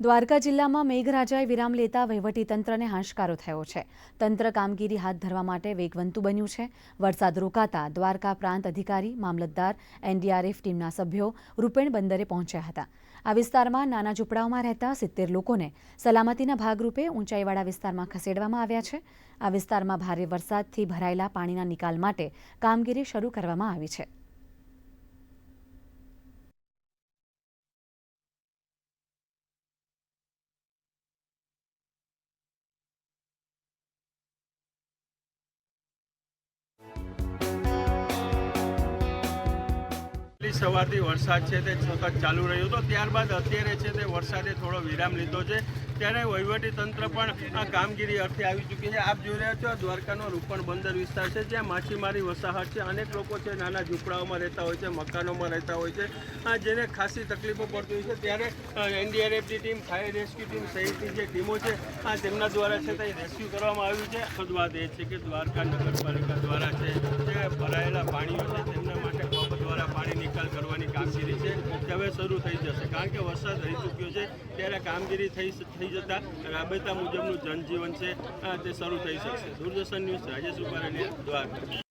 દ્વારકા જિલ્લામાં મેઘરાજાએ વિરામ લેતા વહીવટીતંત્રને હાશકારો થયો છે. તંત્ર કામગીરી હાથ ધરવા માટે વેગવંતુ બન્યું છે. વરસાદ રોકાતા દ્વારકા પ્રાંત અધિકારી, મામલતદાર, એનડીઆરએફ ટીમના સભ્યો રૂપેણ બંદરે પહોંચ્યા હતા. આ વિસ્તારમાં નાના ઝૂંપડાઓમાં રહેતા સિત્તેર લોકોને સલામતીના ભાગરૂપે ઊંચાઈવાળા વિસ્તારમાં ખસેડવામાં આવ્યા છે. આ વિસ્તારમાં ભારે વરસાદથી ભરાયેલા પાણીના નિકાલ માટે કામગીરી શરૂ કરવામાં આવી છે. વહેલી સવારથી વરસાદ છે તે સતત ચાલુ રહ્યો હતો ત્યારબાદ અત્યારે છે તે વરસાદે થોડો વિરામ લીધો છે. ત્યારે વહીવટી તંત્ર પણ આ કામગીરી અર્થે આવી ચૂકી છે. આપ જોઈ રહ્યા છો દ્વારકાનો રૂપણ બંદર વિસ્તાર છે, જ્યાં માછીમારી વસાહત છે. અનેક લોકો છે નાના ઝૂંપડાઓમાં રહેતા હોય છે, મકાનોમાં રહેતા હોય છે. જેને ખાસી તકલીફો પડતી હોય છે, ત્યારે એનડીઆરએફની ટીમ, ફાયર રેસ્ક્યુ ટીમ સહિતની જે ટીમો છે, આ તેમના દ્વારા છે તે રેસ્ક્યુ કરવામાં આવ્યું છે. વાત એ છે કે દ્વારકા નગરપાલિકા દ્વારા છે જે ભરાયેલા પાણીઓ છે, તેમના પાણી નિકાલ કરવાની કામગીરી છે હવે શરૂ થઈ જશે. કારણ કે વરસાદ રહી ચૂક્યો છે, ત્યારે કામગીરી થઈ થઈ જતાં રાબેતા મુજબનું જનજીવન છે તે શરૂ થઈ શકશે. દૂરદર્શન ન્યૂઝ રાજેશ ઉપારાની દ્વારકા